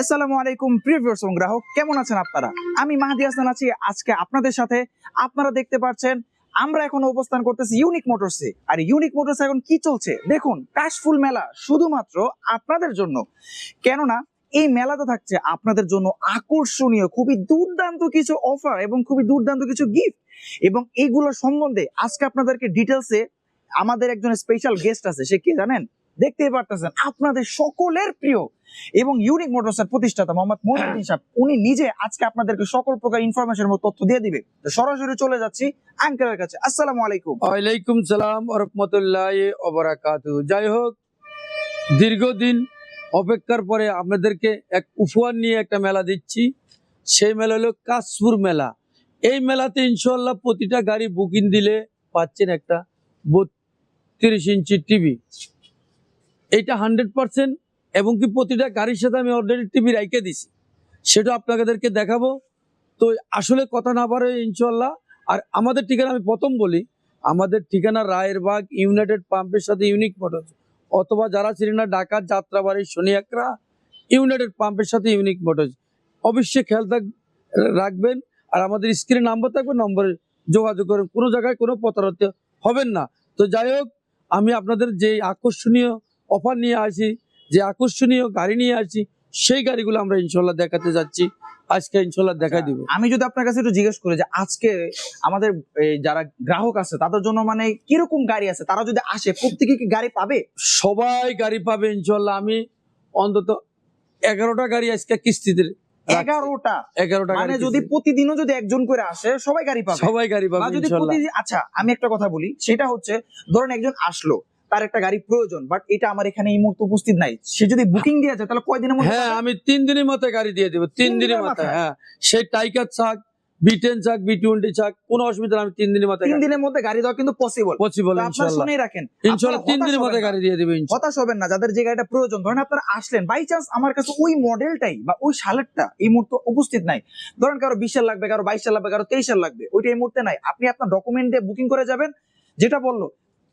আসসালামু আলাইকুম প্রিভিউয়ার্স এবং গ্রাহক, কেমন আছেন আপনারা? আমি মাহাদি হাসান আছি, আজকে আপনাদের সাথে আপনারা দেখতে পাচ্ছেন, আমরা এখন অবস্থান করতেছি ইউনিক মোটরসে আর ইউনিক মোটরস এখন কি চলছে? দেখুন কাশফুল মেলা, শুধুমাত্র আপনাদের জন্য। কেননা, এই মেলাতে থাকছে আপনাদের জন্য আকর্ষণীয়, খুবই দুর্দান্ত কিছু অফার এবং খুবই দুর্দান্ত কিছু গিফট এবং এইগুলোর সম্বন্ধে আজকে আপনাদেরকে ডিটেলসে আমাদের একজন স্পেশাল গেস্ট আছে, সে কি জানেন? দেখতেই পারতেছেন, আপনাদের সকলের প্রিয় এবং ইউনিক মোটরসের প্রতিষ্ঠাতা মোহাম্মদ মহিউদ্দিন সাহেব, উনি নিজে আজকে আপনাদেরকে সকল প্রকার ইনফরমেশন এবং তথ্য দিয়ে দিবে। তো সরাসরি চলে যাচ্ছি আঙ্কেলের কাছে। আসসালামু আলাইকুম। ওয়ালাইকুম সালাম রহমতুল্লাহ ওবরাকাতু যাই হোক, দীর্ঘদিন অপেক্ষার পরে আপনাদেরকে এক উপহার নিয়ে একটা মেলা দিচ্ছি। সেই মেলা হলো কাশপুর মেলা। এই মেলাতে ইনশাল্লাহ প্রতিটা গাড়ি বুকিং দিলে পাচ্ছেন একটা বত্রিশ ইঞ্চি টিভি এইটা হান্ড্রেড পার্সেন্ট এবং কি প্রতিটা গাড়ির সাথে আমি অলরেডি টিভি রাইকে দিছি। সেটা আপনাদেরকে দেখাবো। তো আসলে কথা না পারে ইনশাল্লাহ আর আমাদের ঠিকানা আমি প্রথম বলি, আমাদের ঠিকানা রায়েরবাগ ইউনাইটেড পাম্পের সাথে ইউনিক মোটর অথবা যারা ছিলেন না ঢাকার যাত্রাবাড়ি শনিয়াকরা, ইউনাইটেড পাম্পের সাথে ইউনিক মোটরস। অবশ্যই খেয়াল থাক, রাখবেন। আর আমাদের স্ক্রিনে নাম্বার থাকবে, নম্বরে যোগাযোগ করেন। কোনো জায়গায় কোনো প্রতারত হবেন না। তো যাই হোক, আমি আপনাদের যে আকর্ষণীয় অফার নিয়ে আসি যে আকর্ষণীয় গাড়ি নিয়ে আসি সেই গাড়িগুলো আমরা ইনশাল্লাহ দেখাতে যাচ্ছি। আজকে ইনশাল্লাহ দেখাই দিব। আমি যদি আপনার কাছে একটু জিজ্ঞেস করি যে আজকে আমাদের এই যারা গ্রাহক আছে তাদের জন্য মানে কীরকম গাড়ি আছে? তারা যদি আসে প্রত্যেকে কি গাড়ি পাবে? সবাই গাড়ি পাবে ইনশাল্লাহ। আমি অন্তত এগারোটা গাড়ি আজকে কিস্তিতে এগারোটা? এগারোটা মানে যদি প্রতিদিনও যদি একজন করে আসে সবাই গাড়ি পাবে? সবাই গাড়ি পাবে যদি আচ্ছা আমি একটা কথা বলি। সেটা হচ্ছে ধরুন একজন আসলো তার একটা গাড়ি প্রয়োজন বাট এটা আমার এখানে এই মুহূর্তে উপস্থিত নাই। সে যদি বুকিং দিয়ে যায় তাহলে কয়দিনের মধ্যে হ্যাঁ আমি তিন দিনের মধ্যে গাড়ি দিয়ে দেবো তিন দিনের মাথায় মাথায়? হ্যাঁ। সেই টাইকার চাক বি টেন চাক বি টোয়েন্টি চাক কোনো অসুবিধা আমি তিন দিনের মাথায় তিন দিনের মধ্যে গাড়ি দেওয়া কিন্তু পসিবল পসিবল আপনারা শুনেই রাখেন ইনশাল্লাহ তিন দিনের হবেন গাড়ি দিয়ে দেবে ইনশাল্লাহ। হতাশ হবেন না যাদের যে গাড়িটা প্রয়োজন ধরেন আপনারা আসলেন বাই চান্স আমার কাছে ওই মডেলটাই বা ওই সালেরটা এই মুহূর্তে উপস্থিত নাই। ধরেন কারও বিশ সাল লাগবে কারও বাইশ সাল লাগবে কারও তেইশ সাল লাগবে ওইটা এই মুহূর্তে নাই। আপনি আপনার ডকুমেন্ট দিয়ে বুকিং করে যাবেন যেটা বলল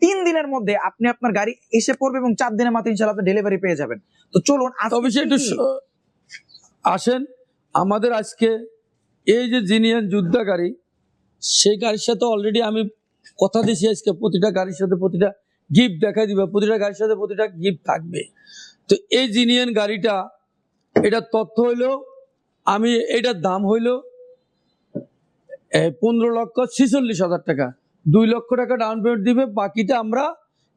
তিন দিনের মধ্যে আপনি আপনার গাড়ি এসে পড়বে এবং চার দিনের মাথায় ইনশাল্লাহ আপনি ডেলিভারি পেয়ে যাবেন। তো চলুন তবে একটু আসেন আমাদের আজকে এই যে জিনিয়ান যুদ্ধা গাড়ি সেই গাড়ির সাথে অলরেডি আমি কথা দিয়েছি আজকে প্রতিটা গাড়ির সাথে প্রতিটা গিফট দেখাই দিবে প্রতিটা গাড়ির সাথে প্রতিটা গিফট থাকবে। তো এই জিনিয়ান গাড়িটা এটা তথ্য হইল আমি এটার দাম হইল পনেরো লক্ষ ছিচল্লিশ হাজার টাকা। দুই লক্ষ টাকা ডাউন পেমেন্ট দিবে বাকিটা আমরা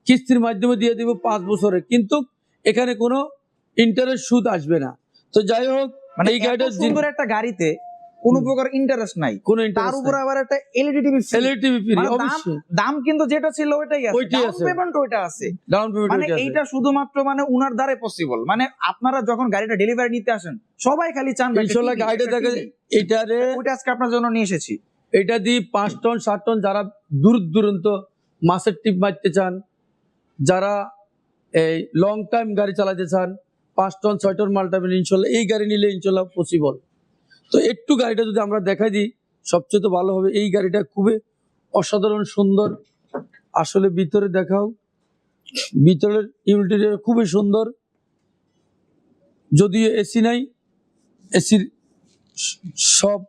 কিস্তির মাধ্যমে দিয়ে দিব পাঁচ বছরে। কিন্তু এখানে কোনো ইন্টারেস্ট সুদ আসবে না। তো যাই হোক মানে এই এত গাড়িটার সুন্দর একটা গাড়িতে কোনো প্রকার ইন্টারেস্ট নাই। কোনো তার উপর আবার একটা এলইডি টিভি এলইডিবি ফ্রি মানে দাম- অবশ্যই। দাম কিন্তু যেটা ছিল ওইটাই আছে। ওইটাই আছে। পেমেন্ট ওইটা আছে। ডাউন পেমেন্ট মানে এইটা শুধুমাত্র মানে উনার দ্বারে পসিবল মানে আপনারা যখন গাড়িটা ডেলিভারি নিতে আসেন সবাই খালি চান একটা গাড়িটা দেখে এটারে ওইটা আজকে আপনার জন্য নিয়ে এসেছি। এটা দিয়ে পাঁচ টন, সাত টন যারা দূর দূরান্ত মাছের টিপ মারতে চান, যারা এই লং টাইম গাড়ি চালাতে চান, পাঁচ টন, ছয় টন মাল টাইম ইনশাল্লাহ এই গাড়ি নিলে ইনশাল্লাহ পসিবল তো একটু গাড়িটা যদি আমরা দেখাই দিই, সবচেয়ে তো ভালো হবে, এই গাড়িটা খুবই অসাধারণ, সুন্দর। আসলে ভিতরে দেখাও, ভিতরের ইউনিটিটা খুবই সুন্দর। যদিও এসি নাই, এসির সব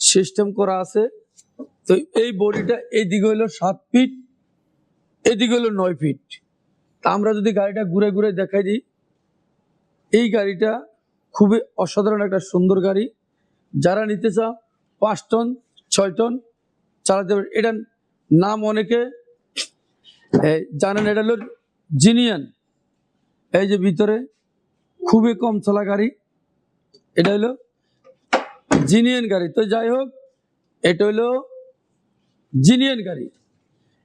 সিস্টেম করা আছে। তো এই বডিটা এইদিকে হলো সাত ফিট এদিকে হলো নয় ফিট তা আমরা যদি গাড়িটা ঘুরে ঘুরে দেখাই দিই, এই গাড়িটা খুবই অসাধারণ একটা সুন্দর গাড়ি। যারা নিতে চাও, পাঁচ টন, ছয় টন, চালাতে পারে। এটার নাম অনেকে জানেন এটা হলো জিনিয়ান এই যে ভিতরে খুবই কম চলা গাড়ি। এটা হলো জিনিয়ান গাড়ি। তো যাই হোক এটা হলো জিনিয়ান গাড়ি।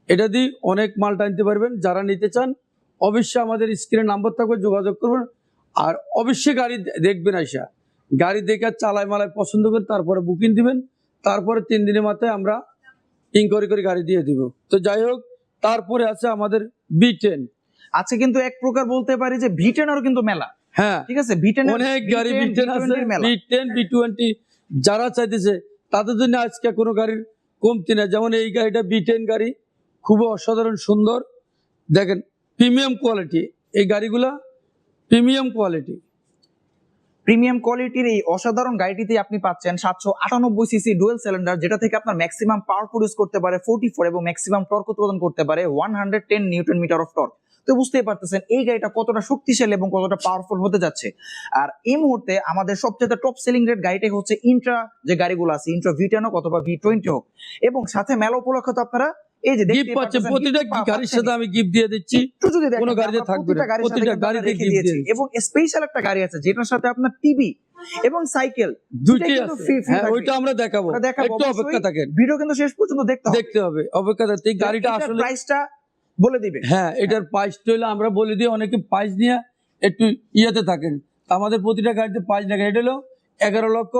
এটা দিয়ে অনেক মাল টানতে পারবেন। যারা নিতে চান অবশ্যই আমাদের স্ক্রিনে নাম্বার থাকবে যোগাযোগ করবেন। আর অবশ্যই গাড়ি দেখবেন আইসা। গাড়ি দেখে চালায় মালায় পছন্দ করে তারপরে বুকিং দিবেন। তারপরে তিন দিনের মাথায় আমরা ইনকোয়ারি করে গাড়ি দিয়ে দিব। তো যাই হোক তারপরে আছে আমাদের বি টেন আজকে কিন্তু এক প্রকার বলতে পারি যে ভিটেনেরও কিন্তু মেলা। হ্যাঁ। ঠিক আছে? ভিটেন অনেক গাড়ি বি টেন আছে। বি টেন বি টোয়েন্টি যারা চাইতেছে, তাদের জন্য আজকে কোনো গাড়ির কমতি না যেমন এই গাড়িটা বি টেন গাড়ি, খুবই অসাধারণ, সুন্দর। দেখেন প্রিমিয়াম কোয়ালিটি এই গাড়িগুলা প্রিমিয়াম কোয়ালিটি প্রিমিয়াম কোয়ালিটির এই অসাধারণ গাড়িটিতে আপনি পাচ্ছেন সাতশো আটানব্বই সিসি ডুয়েল সিলিন্ডার যেটা থেকে আপনার ম্যাক্সিমাম পাওয়ার প্রডিউস করতে পারে ফোর্টি ফোর এবং ম্যাক্সিমাম টর্ক উৎপাদন করতে পারে one hundred ten newton metre of torque তো বুঝতেই পারতেছেন এই গাড়িটা কতটা শক্তিশালী এবং কতটা পাওয়ারফুল হতে যাচ্ছে। আর এই মুহূর্তে আমাদের সবচেয়ে টপ সেলিং রেট গাড়িটাই হচ্ছে ইন্ট্রা যে গাড়িগুলো আছে ইন্ট্রা ভি টেন হোক অথবা ভি টোয়েন্টি হোক। এবং সাথে মেলা উপলক্ষে তো আপনারা এই যে গিফট পাচ্ছে প্রতিটা গাড়ির সাথে আমি গিফট দিয়ে দিচ্ছি। কোনো গাড়িতে থাকবে প্রতিটা গাড়িতে দিয়েছি। এবং স্পেশাল একটা গাড়ি আছে যেটার সাথে আপনার টিভি এবং সাইকেল দুইটাই আছে। হ্যাঁ ওইটা আমরা দেখাবো। ওটা দেখাবো একটু অপেক্ষা থাকেন। ভিডিও কিন্তু শেষ পর্যন্ত দেখতে হবে। দেখতে হবে। অপেক্ষা থাকতে গাড়িটা আসলে প্রাইসটা বলে দিবে। হ্যাঁ এটার প্রাইসটা হলো আমরা বলে দিই অনেকে প্রাইস নিয়ে একটু ইয়েতে থাকেন। আমাদের প্রতিটা গাড়িতে প্রাইস দেখা এটা হলো এগারো লক্ষ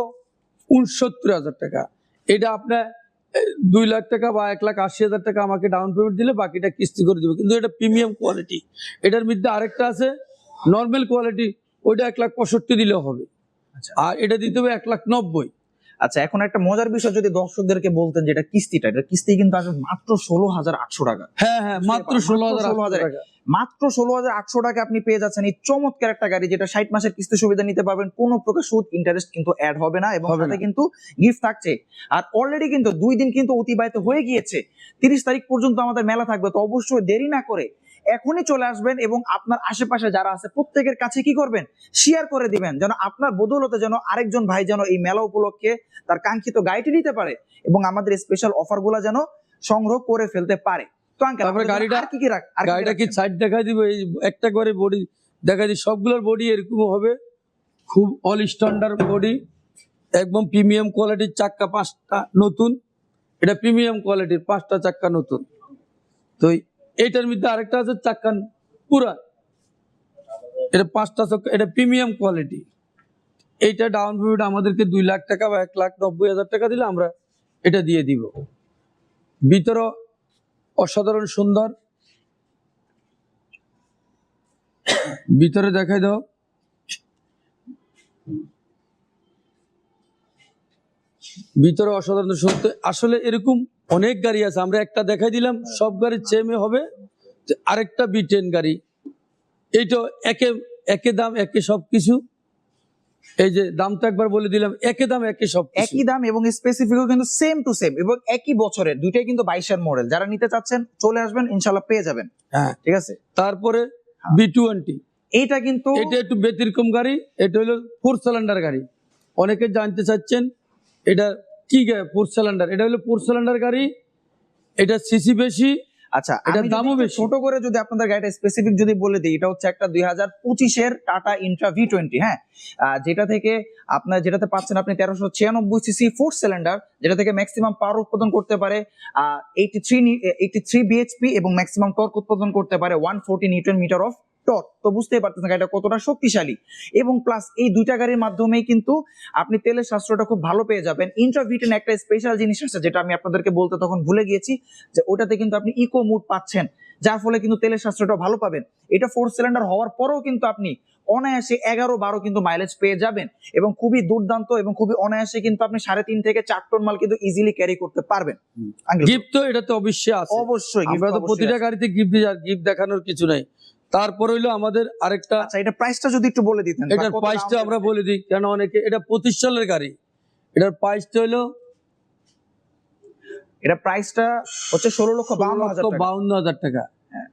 উনসত্তর হাজার টাকা। এটা আপনার দুই লাখ টাকা বা এক লাখ আশি হাজার টাকা আমাকে ডাউন পেমেন্ট দিলে বাকিটা কিস্তি করে দেবে। কিন্তু এটা প্রিমিয়াম কোয়ালিটি এটার মধ্যে আরেকটা আছে নর্মাল কোয়ালিটি ওইটা এক লাখ পঁয়ষট্টি দিলেও হবে। আচ্ছা। আর এটা দিতে হবে এক লাখ নব্বই। আচ্ছা এখন একটা মজার বিষয় যদি দর্শকদেরকে বলতেন যেটা কিস্তিটা এটা কিস্তি কিন্তু আসবে মাত্র ষোলো হাজার আটশো টাকা। হ্যাঁ হ্যাঁ মাত্র ষোলো হাজার 16,000 টাকা। মাত্র ষোলো হাজার আটশো টাকা আপনি পেয়ে যাচ্ছেন। এই চমৎকার একটা গাড়ি যেটা ষাট মাসের কিস্তি সুবিধা নিতে পারবেন কোনো প্রকার সুদ ইন্টারেস্ট কিন্তু অ্যাড হবে না এবং সাথে কিন্তু গিফট থাকছে। আর অলরেডি কিন্তু দুই দিন কিন্তু অতিবাহিত হয়ে গিয়েছে। তিরিশ তারিখ পর্যন্ত আমাদের মেলা থাকবে তো অবশ্যই দেরি না করে এখনই চলে আসবেন এবং আপনার আশেপাশে যারা আছে প্রত্যেকের কাছে কি করবেন? শেয়ার করে দিবেন যেন আপনার বদৌলতে যেন আরেকজন ভাই যেন এই মেলা উপলক্ষে তার কাঙ্ক্ষিত গাড়িটি নিতে পারে এবং আমাদের স্পেশাল অফারগুলো যেন সংগ্রহ করে ফেলতে পারে। তো আঙ্কেল তারপরে গাড়িটা- কি কি রাখ গাড়িটা কি সাইড দেখাই দিব এই একটা করে বডি দেখাই দিই সবগুলোর বডি এরকম হবে। খুব অল স্ট্যান্ডার্ড বডি একদম প্রিমিয়াম কোয়ালিটির চাক্কা পাঁচটা নতুন। এটা প্রিমিয়াম কোয়ালিটির পাঁচটা চাক্কা নতুন। তো এইটার মধ্যে আরেকটা আছে চাক্কা পুরা। এটা পাঁচটা চাক্কা, এটা প্রিমিয়াম কোয়ালিটি। এইটা ডাউন পেমেন্ট আমাদেরকে দুই লাখ টাকা বা এক লাখ নব্বই হাজার টাকা দিলে আমরা এটা দিয়ে দিব। ভিতরে অসাধারণ সুন্দর। ভিতরে দেখাই দাও। ভিতরে অসাধারণ সুন্দর। আসলে এরকম অনেক গাড়ি আছে আমরা একটা দেখাই দিলাম সব গাড়ির চেমে হবে। আরেকটা বি টেন গাড়ি এইটা একে একে দাম একে সব কিছু। এই যে দামটা একবার বলে দিলাম একে দাম একে সব একই দাম এবং স্পেসিফিকও কিন্তু সেম টু সেম এবং একই বছরের দুইটাই কিন্তু বাইশের মডেল যারা নিতে চাচ্ছেন চলে আসবেন ইনশাল্লাহ পেয়ে যাবেন। হ্যাঁ। ঠিক আছে? তারপরে বি টোয়েন্টি এইটা কিন্তু এটা একটু ব্যতিক্রম গাড়ি এটা হলো ফোর সিলিন্ডার গাড়ি। অনেকে জানতে চাচ্ছেন এটা কি ফোর সিলিন্ডার এটা হলো ফোর সিলিন্ডার গাড়ি। এটা সিসি বেশি। আচ্ছা এটার আমি যদি দামও বেশি। ছোট করে যদি আপনাদের গাড়িটা স্পেসিফিক যদি বলে দিই এটা হচ্ছে একটা দুই হাজার পঁচিশের টাটা ইন্ট্রা ভি টোয়েন্টি হ্যাঁ? যেটা থেকে আপনার যেটাতে পাচ্ছেন আপনি তেরোশো ছিয়ানব্বই সিসি ফোর সিলিন্ডার যেটা থেকে ম্যাক্সিমাম পাওয়ার উৎপাদন করতে পারে eighty three eighty three BHP এবং ম্যাক্সিমাম টর্ক উৎপাদন করতে পারে one forty newton metre of torque তো বুঝতেই পারতেছেন গাড়িটা কতটা শক্তিশালী। এবং প্লাস এই দুইটা গাড়ির মাধ্যমে কিন্তু আপনি তেলের সাশ্রয়টা খুব ভালো পেয়ে যাবেন। ইন্ট্রাভিটেন একটা স্পেশাল জিনিস আছে যেটা আমি আপনাদেরকে বলতে তখন ভুলে গিয়েছি যে ওটাতে কিন্তু আপনি ইকো মুড পাচ্ছেন যার ফলে কিন্তু তেলের সাশ্রয়টা ভালো পাবেন। এটা ফোর সিলিন্ডার হওয়ার পরেও কিন্তু আপনি অনায়াসে এগারো বারো কিন্তু মাইলেজ পেয়ে যাবেন এবং খুবই দুর্দান্ত এবং খুবই অনায়াসে কিন্তু আপনি সাড়ে তিন থেকে চার টন মাল কিন্তু ইজিলি ক্যারি করতে পারবেন। গিফট তো এটা তো অবশ্যই অবশ্যই প্রতিটা গাড়িতে গিফট গিফট দেখানোর কিছু নাই। তারপর হইল আমাদের আরেকটা আচ্ছা এটা প্রাইসটা যদি একটু বলে দিতেন এটার প্রাইসটা আমরা বলে দিই কেন অনেকে এটা পঁচিশ সালের গাড়ি। এটার প্রাইসটা হইল এটা প্রাইসটা হচ্ছে ষোলো লক্ষ বাউন্ন হাজার টাকা। টাকা। হ্যাঁ।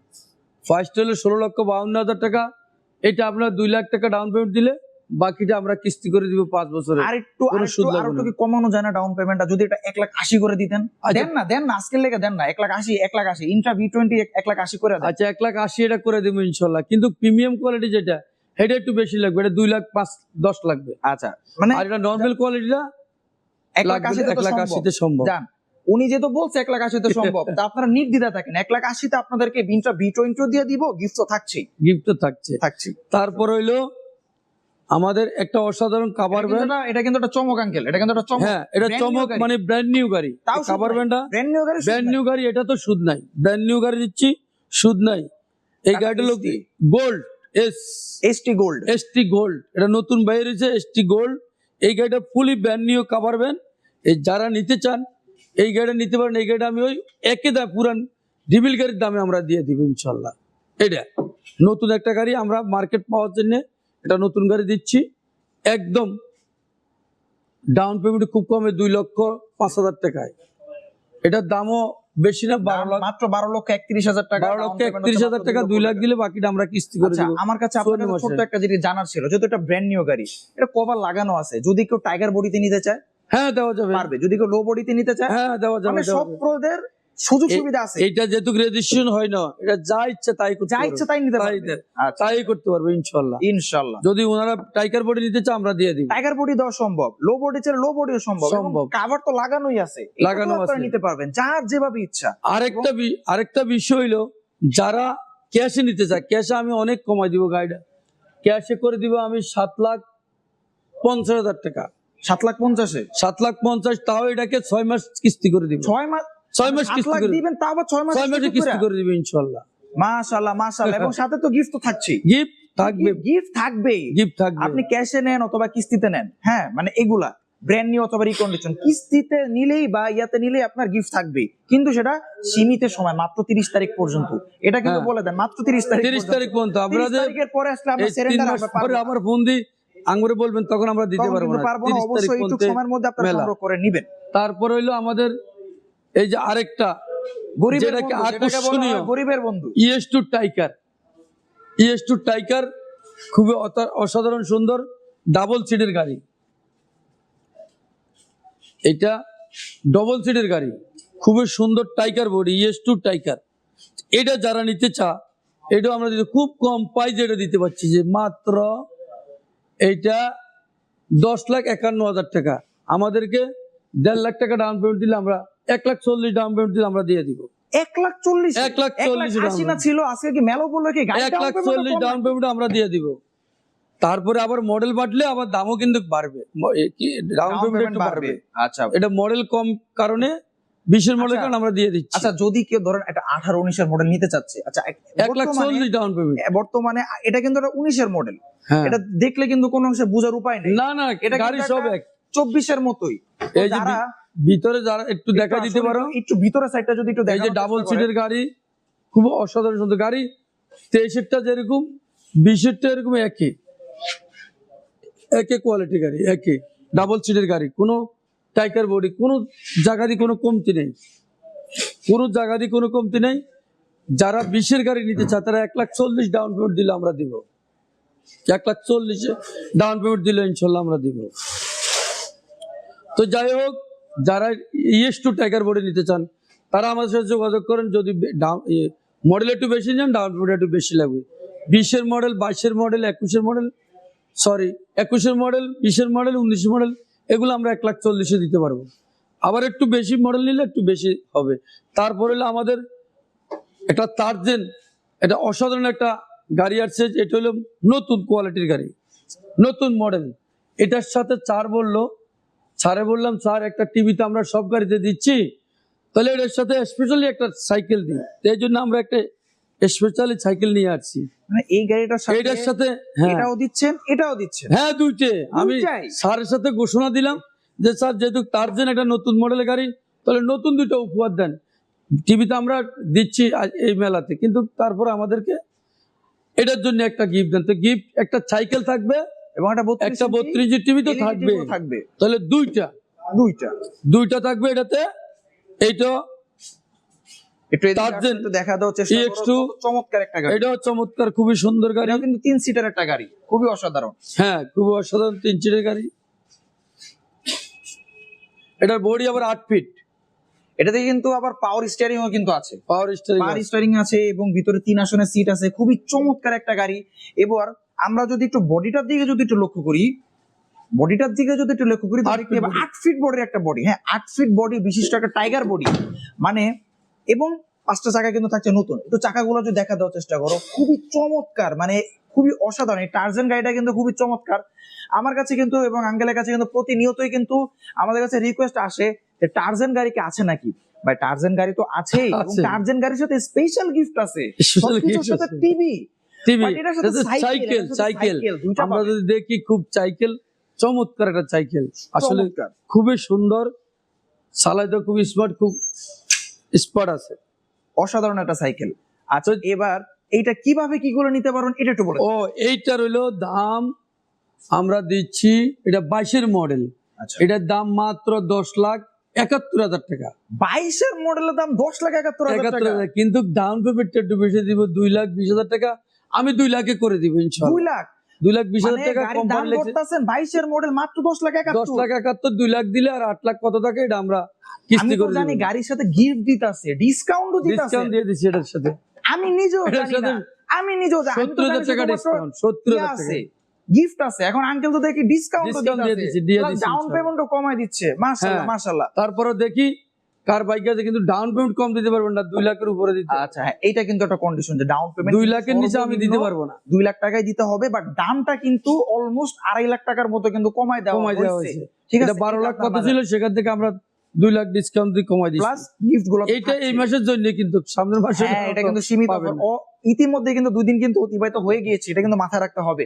ফার্স্ট হলো ষোলো লক্ষ বাউন্ন হাজার টাকা। এটা আপনার দুই লাখ টাকা ডাউন পেমেন্ট দিলে বাকিটা আমরা কিস্তি করে দিব পাঁচ বছরে। আর একটু আর একটু। কি কমানো যায় না ডাউন পেমেন্টটা যদি এটা এক লাখ আশি করে দিতেন। আচ্ছা। দেন না দেন না আজকের লেগে দেন না। এক লাখ আশি এক লাখ আশি। ইন্ট্রা ভি টোয়েন্টি এক লাখ আশি করে আচ্ছা এক লাখ আশি এটা করে দেবো ইনশাল্লাহ। কিন্তু প্রিমিয়াম কোয়ালিটি যেটা এটা একটু বেশি লাগবে। এটা দুই লাখ পাঁচ দশ লাগবে। আচ্ছা মানে আর এটা নর্মাল কোয়ালিটিটা এক লাখ আশিতে এক লাখ আশিতে সম্ভব। যান উনি যেহেতু বলছে এক লাখ আশিতে সম্ভব তা আপনারা নির্দ্বিধা থাকেন। এক লাখ আশিতে আপনাদেরকে বিনটা ভি টোয়েন্টিও দিয়ে দিব গিফট তো থাকছেই। গিফট তো থাকছে। থাকছি তারপর হইল আমাদের একটা অসাধারণ কাভার ব্যান্ড এটা কিন্তু একটা চমক আঙ্কেল এটা কিন্তু একটা চমক। হ্যাঁ এটা চমক মানে ব্র্যান্ড নিউ গাড়ি। কাভার। ব্যান্ডটা ব্র্যান্ড নিউ গাড়ি ব্র্যান্ড নিউ গাড়ি এটা তো সুদ নাই। ব্র্যান্ড নিউ গাড়ি দিচ্ছি সুদ নাই। এই গাড়িটা ST gold S S T gold S T gold এটা নতুন বাইরে হয়েছে এস টি গোল্ড এই গাড়িটা fully brand new cover van এই যারা নিতে চান এই গাড়িটা নিতে পারেন। এই গাড়িটা আমি ওই একে দাম পুরান ডিবিল গাড়ির দামে আমরা দিয়ে দিব ইনশাল্লাহ। এটা। নতুন একটা গাড়ি আমরা মার্কেট পাওয়ার জন্য এটা নতুন গাড়ি দিচ্ছি। একদম ডাউন পেমেন্ট খুব কমে দুই লক্ষ পাঁচ হাজার টাকায়। এটার দামও বেশি না বারো লাখ মাত্র বারো লক্ষ একত্রিশ হাজার টাকা। বারো লক্ষ একত্রিশ হাজার টাকা দুই লাখ দিলে বাকিটা আমরা কিস্তি করে আচ্ছা আমার কাছে আপনার কাছে ছোট্ট একটা জিনিস জানার ছিল যেহেতু এটা ব্র্যান্ড নিউ গাড়ি এটা কভার লাগানো আছে। যদি কেউ টাইগার বডিতে নিতে চায় হ্যাঁ দেওয়া যাবে। পারবে। যদি কেউ লো বডিতে নিতে চায় হ্যাঁ দেওয়া যাবে মানে সব প্রদের সুযোগ সুবিধা আছে। এইটা যেহেতু রেজিস্ট্রেশন হয় না এটা যা ইচ্ছা তাই করতে যা ইচ্ছা তাই নিতে পারবে। আচ্ছা। তাই করতে পারবে ইনশাল্লাহ ইনশাআল্লাহ। যদি ওনারা টাইগার বডি নিতে চায় আমরা দিয়ে দিব। টাইগার বডি দেওয়া সম্ভব। লো বডি লো বডিও সম্ভব। সম্ভব। কাভার তো লাগানোই আছে। লাগানো আছে। নিতে পারবেন যার যেভাবে ইচ্ছা। আরেকটা আরেকটা বিষয় হইল যারা ক্যাশে নিতে চায় ক্যাশে আমি অনেক কমাই দিব গাড়িটা ক্যাশে করে দিব আমি সাত লাখ পঞ্চাশ হাজার টাকা। সাত লাখ পঞ্চাশে? সাত লাখ পঞ্চাশ তাও এটাকে ছয় মাস কিস্তি করে দিব। ছয় মাস ছয় মাস সাত কিস্তি দিবেন তাও আবার ছয় মাস ছয় মাসে কিস্তি করে। দিবে ইনশাল্লাহ। মাশাআল্লাহ মাশাআল্লাহ এবং সাথে তো গিফট তো থাকছেই গিফট থাকবে। গিফট থাকবেই। গিফট থাকবে। আপনি ক্যাশে নেন অথবা কিস্তিতে নেন। হ্যাঁ মানে এগুলা। ব্র্যান্ড নিউ অথবা রিকন্ডিশন কিস্তিতে নিলেই বা ইয়াতে নিলেই আপনার গিফট থাকবে কিন্তু সেটা সীমিত সময় মাত্র তিরিশ তারিখ পর্যন্ত। এটা কিন্তু হ্যাঁ। বলে দেন মাত্র তিরিশ তারিখ তিরিশ পর্যন্ত। তারিখ পর্যন্ত। আমরা 30 যে তারিখের পরে আসলে আমরা সেরেন্ডার ফোন দিই আঙ্গুরে বলবেন তখন আমরা দিতে পারব না। তারিখ পর্যন্ত সময়ের মধ্যে আপনারা সংগ্রহ করে নেবেন। তারপর হইল আমাদের এই যে আরেকটা গরিবের যেটাকে আকর্ষণীয়। গরিবের বন্ধু। ইএস টু টাইকার ইএস টু টাইকার খুবই অসাধারণ সুন্দর ডাবল সিটের গাড়ি। এটা ডবল সিটের গাড়ি খুবই সুন্দর টাইকার বডি ইএস টু টাইকার। এটা যারা নিতে চা এটা আমরা দিতে খুব কম প্রাইজে এটা দিতে পারছি যে মাত্র এইটা দশ লাখ একান্ন হাজার টাকা। আমাদেরকে দেড় লাখ টাকা ডাউন পেমেন্ট দিলে আমরা এক লাখ চল্লিশ ডাউন পেমেন্ট দিলে আমরা দিয়ে দিব। এক লাখ চল্লিশ? এক লাখ চল্লিশ আশি না ছিল আজকে কি মেলো বলল কি এক লাখ চল্লিশ ডাউন পেমেন্ট আমরা দিয়ে দিব। তারপরে আবার মডেল বাড়লে আবার দামও কিন্তু বাড়বে। ডাউন পেমেন্ট বাড়বে। আচ্ছা। এটা মডেল কম কারণে বিশের মডেল আচ্ছা। কারণে আমরা দিয়ে দিচ্ছি। আচ্ছা যদি কেউ ধরেন একটা আঠারো উনিশের মডেল নিতে চাচ্ছে আচ্ছা এক- লাখ বর্তমানে- চল্লিশ ডাউন পেমেন্ট বর্তমানে এটা কিন্তু একটা উনিশের মডেল হ্যাঁ। এটা দেখলে কিন্তু কোনো অংশে বোঝার উপায় নেই। না না এটা গাড়ি সব এক। চব্বিশের মতোই। এই যারা ভিতরে যারা একটু দেখা দিতে পারো। একটু ভিতরের সাইডটা যদি একটু এই যে ডাবল সিটের গাড়ি খুব অসাধারণ সুন্দর গাড়ি। তেইশেরটা যেরকম বিশেরটা এরকম একই। একই কোয়ালিটি গাড়ি একই। ডাবল সিটের গাড়ি কোনো টাইকার বডি কোনো জায়গারই কোনো কমতি নেই। কোনো জায়গারই কোনো কমতি নেই। যারা বিশের গাড়ি নিতে চায় তারা এক লাখ চল্লিশ ডাউন পেমেন্ট দিলে আমরা দিব। এক লাখ চল্লিশ ডাউন পেমেন্ট দিলে ইনশাল্লাহ আমরা দিব। তো যাই হোক যারা ইএস টু টাইগার বডি নিতে চান, তারা আমাদের সাথে যোগাযোগ করেন। যদি ডাউন মডেল একটু বেশি নেন ডাউন পেমেন্ট একটু বেশি লাগবে। বিশের মডেল বাইশের মডেল একুশের মডেল সরি একুশের মডেল বিশের মডেল উনিশের মডেল এগুলো আমরা এক লাখ চল্লিশে দিতে পারব। আবার একটু বেশি মডেল নিলে একটু বেশি হবে। তারপরে হলো আমাদের একটা তারজেন এটা অসাধারণ একটা গাড়ি আসছে এটা হলো নতুন কোয়ালিটির গাড়ি, নতুন মডেল এটার সাথে চার বলল স্যারে বললাম স্যার একটা টিভিতে আমরা সব গাড়িতে দিচ্ছি। তাহলে এটার সাথে স্পেশালি একটা সাইকেল দিই তো এই জন্য আমরা একটা স্পেশালি সাইকেল নিয়ে আসছি। মানে এই গাড়িটার সাথে এটার সাথে হ্যাঁ। এটাও দিচ্ছেন এটাও দিচ্ছেন? হ্যাঁ দুইটে আমি স্যারের সাথে ঘোষণা দিলাম যে স্যার যেহেতু তার জন্য একটা নতুন মডেলের গাড়ি তাহলে নতুন দুটো উপহার দেন। টিভিতে আমরা দিচ্ছি এই মেলাতে। কিন্তু তারপর আমাদেরকে এটার জন্য একটা গিফট দেন। তো গিফট একটা সাইকেল থাকবে। এবং একটা একটা বত্রিশ টিভি তো থাকবে। থাকবে। তাহলে দুইটা। দুইটা। দুইটা থাকবে এটাতে। এইটা দেখা দাও চেষ্টা EX2 করো কত চমৎকার একটা গাড়ি। এটাও চমৎকার খুবই সুন্দর গাড়ি। কিন্তু তিন সিটার একটা গাড়ি খুবই অসাধারণ। হ্যাঁ খুবই অসাধারণ তিন গাড়ি। এটার বডি আবার আট ফিট এটাতে কিন্তু আবার পাওয়ার স্টিয়ারিং ও কিন্তু আছে। পাওয়ার স্টারিং পাওয়ার স্টিয়ারিং আছে এবং ভিতরে তিন আসনের সিট আছে। খুবই চমৎকার একটা গাড়ি। এবার আমরা যদি একটু বডিটার দিকে যদি একটু লক্ষ্য করি বডিটার দিকে যদি একটু লক্ষ্য করি আট ফিট বডির একটা বডি হ্যাঁ আট ফিট বডি বিশিষ্ট একটা টাইগার বডি মানে এবং পাঁচটা চাকা কিন্তু থাকছে নতুন। একটু চাকাগুলো যদি দেখা দেওয়ার চেষ্টা করো। খুবই চমৎকার মানে খুবই অসাধারণ। এই টার্জেন গাড়িটা কিন্তু খুবই চমৎকার। আমার কাছে কিন্তু এবং আঙ্গেলের কাছে কিন্তু প্রতিনিয়তই কিন্তু আমাদের কাছে রিকোয়েস্ট আসে যে টার্জেন গাড়ি কি আছে নাকি? ভাই টার্জেন গাড়ি তো আছেই। এবং টার্জেন গাড়ির সাথে স্পেশাল গিফট আছে। সবকিছুর সাথে আছে। টিভি টিভি সাইকেল, সাইকেল আমরা যদি দেখি খুব সাইকেল চমৎকার একটা সাইকেল আসলে খুবই সুন্দর চালাইতে খুব স্মার্ট খুব স্পট আছে। অসাধারণ একটা সাইকেল আচ্ছা এবার এইটা কীভাবে কি করে নিতে পারবেন এটা একটু ও এইটার হইল দাম আমরা দিচ্ছি এটা বাইশের মডেল আচ্ছা। এটার দাম মাত্র দশ লাখ একাত্তর হাজার টাকা। বাইশের মডেলের দাম দশ লাখ একাত্তর হাজার কিন্তু ডাউন পেমেন্টটা একটু বেশি দিব দুই লাখ বিশ হাজার টাকা। আমি দুই লাখে করে দিব দুই লাখ? দুই লাখ বিশ হাজার মানে টাকা গাড়ির কম করতেছেন বাইশের মডেল মাত্র দশ লাখ দশ একাত্তর লাখ একাত্তর দুই লাখ দিলে আর আট লাখ কত টাকা এটা আমরা কিস্তি করে জানি গাড়ির সাথে গিফট দিতাছে ডিসকাউন্টও ডিসকাউন্ট দিয়ে দিচ্ছি এটার সাথে। আমি নিজেও জানি না। আমি নিজেও জানি টাকা ডিসকাউন্ট ইয়ে টাকা। গিফট আছে। এখন আঙ্কেল তো দেখি ডিসকাউন্ট দিয়ে দিচ্ছি ডাউন। পেমেন্টও দিচ্ছে মাশাআল্লাহ। মাশাআল্লাহ। তারপরে দেখি কার বাইক আছে কিন্তু ডাউন পেমেন্ট কম দিতে পারবেন না দুই লাখের উপরে দিতে আচ্ছা হ্যাঁ এইটা কিন্তু একটা কন্ডিশন যে ডাউন পেমেন্ট দুই লাখের নিচে আমি দিতে পারব না। দুই লাখ টাকায় দিতে হবে বাট দামটা কিন্তু অলমোস্ট আড়াই লাখ টাকার মতো কিন্তু কমাই দেওয়া হয়েছে। ঠিক এটা আছে বারো লাখ কত ছিল সেখান থেকে আমরা দুই লাখ ডিসকাউন্ট দিয়ে কমাই দিচ্ছি প্লাস গিফটগুলো তো এইটা এই মাসের জন্য কিন্তু সামনের মাসে হ্যাঁ এটা কিন্তু সীমিত ইতিমধ্যে কিন্তু দুই দিন কিন্তু অতিবাহিত হয়ে গিয়েছে এটা কিন্তু মাথায় রাখতে হবে।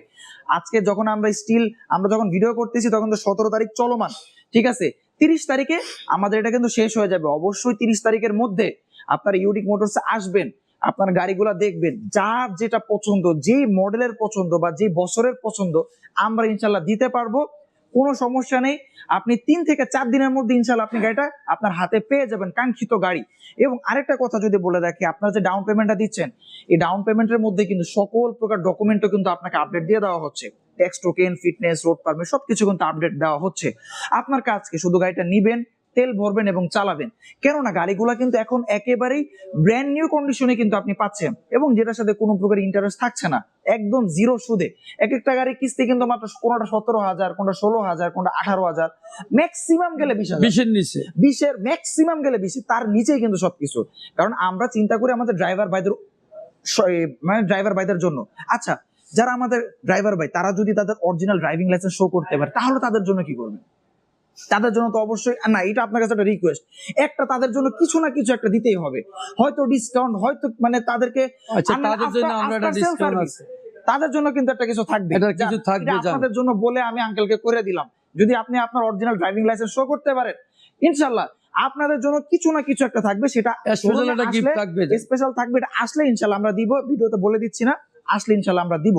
আজকে যখন আমরা স্টিল আমরা যখন ভিডিও করতেছি তখন তো সতেরো তারিখ চলমান। ঠিক আছে তিরিশ তারিখে আমাদের এটা কিন্তু শেষ হয়ে যাবে। অবশ্যই তিরিশ তারিখের মধ্যে আপনার ইউনিক মোটরস আসবেন, আপনার গাড়িগুলা দেখবেন। যার যেটা পছন্দ যে মডেলের পছন্দ বা যে বছরের পছন্দ, আমরা ইনশাল্লাহ দিতে পারব। কোনো সমস্যা নেই। আপনি তিন থেকে চার দিনের মধ্যে ইনশাল্লাহ আপনি গাড়িটা আপনার হাতে পেয়ে যাবেন, কাঙ্ক্ষিত গাড়ি। এবং আরেকটা কথা যদি বলে দেখি, আপনার যে ডাউন পেমেন্টটা দিচ্ছেন, এই ডাউন পেমেন্টের মধ্যে কিন্তু সকল প্রকার ডকুমেন্টও কিন্তু আপনাকে আপডেট দিয়ে দেওয়া হচ্ছে। Tax token fitness road permit সবকিছু কিন্তু আপডেট দেওয়া হচ্ছে। আপনার কাজকে শুধু গাড়িটা নিবেন তেল ভরবেন এবং চালাবেন। কেননা গাড়িগুলো কিন্তু এখন একেবারেই ব্র্যান্ড নিউ কন্ডিশনে কিন্তু আপনি পাচ্ছেন এবং যেটার সাথে কোনো প্রকার ইন্টারেস্ট থাকছে না। একদম জিরো সুদে। এক একটা গাড়ির কিস্তি কিন্তু মাত্র কোনোটা সতেরো হাজার কোনটা ষোলো হাজার কোনটা আঠারো হাজার ম্যাক্সিমাম গেলে বিশ বিশের নিচে। বিশের ম্যাক্সিমাম গেলে বিশে তার নিচেই কিন্তু সবকিছু। কারণ আমরা চিন্তা করি আমাদের ড্রাইভার ভাইদের মানে ড্রাইভার ভাইদের জন্য। আচ্ছা যারা আমাদের ড্রাইভার ভাই তারা যদি তাদের অরিজিনাল ড্রাইভিং লাইসেন্স শো করতে পারে তাহলে তাদের জন্য কি করবেন? তাদের জন্য তো অবশ্যই না এটা আপনার কাছে একটা রিকোয়েস্ট একটা তাদের জন্য কিছু না কিছু একটা দিতেই হবে। হয়তো ডিসকাউন্ট হয়তো মানে তাদেরকে আচ্ছা তাদের জন্য আমরা একটা ডিসকাউন্ট আছে। তাদের জন্য কিন্তু একটা কিছু থাকবে। কিছু থাকবে আপনাদের জন্য বলে আমি আঙ্কেলকে করে দিলাম। যদি আপনি আপনার অরিজিনাল ড্রাইভিং লাইসেন্স শো করতে পারেন ইনশাল্লাহ আপনাদের জন্য কিছু না কিছু একটা থাকবে। সেটা স্পেশাল একটা গিফট থাকবে। স্পেশাল থাকবে এটা আসলে ইনশাল্লাহ আমরা দিব। ভিডিওতে বলে দিচ্ছি না আসলে ইনশাল্লাহ আমরা দিব।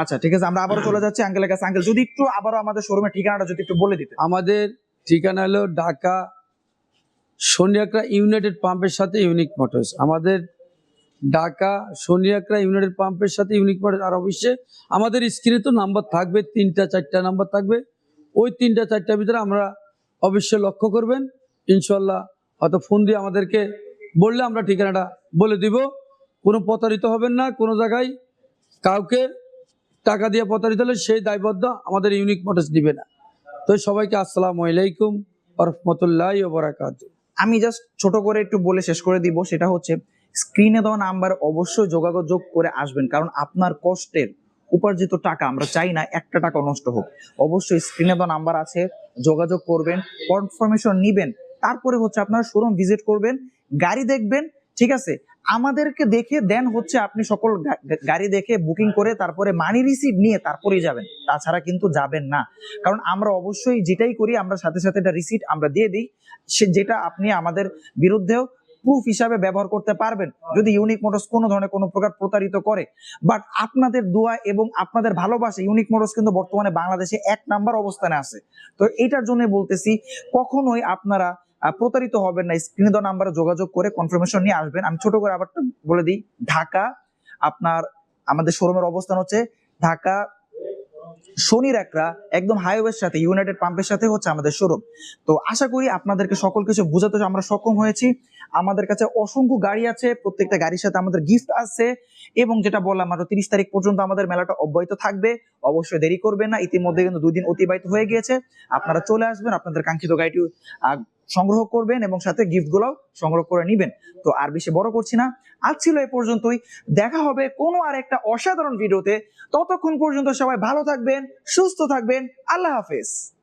আচ্ছা ঠিক আছে, আমরা আবারও চলে যাচ্ছি আঙ্কেলের কাছে। আঙ্কেল যদি একটু আবারও আমাদের শোরুমের ঠিকানাটা যদি একটু বলে দিতে আমাদের ঠিকানা হলো ঢাকা সোনিয়াকড়া ইউনাইটেড পাম্পের সাথে ইউনিক মোটরস। আমাদের ঢাকা সোনিয়াকড়া ইউনাইটেড পাম্পের সাথে ইউনিক মোটরস। আর অবশ্যই আমাদের স্ক্রিনে তো নাম্বার থাকবে, তিনটা, চারটা নাম্বার থাকবে। ওই তিনটা চারটার ভিতরে আমরা অবশ্যই লক্ষ্য করবেন। ইনশাল্লাহ হয়তো ফোন দিয়ে আমাদেরকে বললে আমরা ঠিকানাটা বলে দিব। কোনো প্রতারিত হবেন না, কোনো জায়গায় কাউকে টাকা দিয়ে প্রতারিত হলে সেই দায়বদ্ধ আমাদের ইউনিক মোটরস দিবে না। তো সবাইকে আসসালামু আলাইকুম রহমতুল্লাহ বরাকাত আমি জাস্ট ছোট করে একটু বলে শেষ করে দিব, সেটা হচ্ছে স্ক্রিনে দেওয়া নাম্বার অবশ্যই যোগাযোগ করে আসবেন, কারণ আপনার কষ্টের উপার্জিত টাকা আমরা চাই না, একটা টাকা নষ্ট হোক। অবশ্যই স্ক্রিনে দেওয়া নাম্বার আছে, যোগাযোগ করবেন কনফার্মেশন নিবেন, তারপরে হচ্ছে আপনারা শোরুম ভিজিট করবেন, গাড়ি দেখবেন ঠিক আছে? আমাদেরকে দেখে দেন হচ্ছে আপনি সকল গাড়ি দেখে বুকিং করে তারপরে মানি রিসিভ নিয়ে তারপরেই যাবেন। তাছাড়া কিন্তু যাবেন না। কারণ আমরা অবশ্যই যেটাই করি, আমরা সাথে সাথে এটা রিসিট আমরা দিয়ে দিই। সে যেটা আপনি আমাদের বিরুদ্ধেও প্রুফ হিসাবে ব্যবহার করতে পারবেন। যদি ইউনিক মোটরস কোনো ধরনের কোনো প্রকার প্রতারিত করে। বাট আপনাদের দোয়া এবং আপনাদের ভালোবাসা ইউনিক মোটরস কিন্তু বর্তমানে বাংলাদেশে এক নাম্বার অবস্থানে আছে। তো এইটার জন্য বলতেছি, কখনোই আপনারা প্রতারিত হবেন না। স্ক্রিনে দেওয়া নাম্বারে যোগাযোগ করে কনফার্মেশন নিয়ে আসবেন। আমি ছোট করে আবার বলে দিই, ঢাকা, আপনার, আমাদের শোরুমের অবস্থান হচ্ছে ঢাকা শনির একরা একদম হাইওয়ের সাথে ইউনাইটেড পাম্পের সাথে হচ্ছে আমাদের শোরুম তো আশা করি আপনাদেরকে সকল কিছু বোঝাতে আমরা সক্ষম হয়েছি। আমাদের কাছে অসংখ্য গাড়ি আছে, প্রত্যেকটা গাড়ির সাথে আমাদের গিফট আছে এবং যেটা বললাম আরও তিরিশ তারিখ পর্যন্ত আমাদের মেলাটা অব্যাহত থাকবে। অবশ্যই দেরি করবেন না, ইতিমধ্যে কিন্তু দুই দিন অতিবাহিত হয়ে গিয়েছে। আপনারা চলে আসবেন, আপনাদের কাঙ্ক্ষিত গাড়িটি সংগ্রহ করবেন এবং সাথে গিফটগুলো সংগ্রহ করে নিবেন। তো আর বেশি বড় করছি না। আজ ছিল এ পর্যন্তই। দেখা হবে কোনো আর একটা অসাধারণ ভিডিওতে ততক্ষণ পর্যন্ত সবাই ভালো থাকবেন, সুস্থ থাকবেন। আল্লাহ হাফেজ।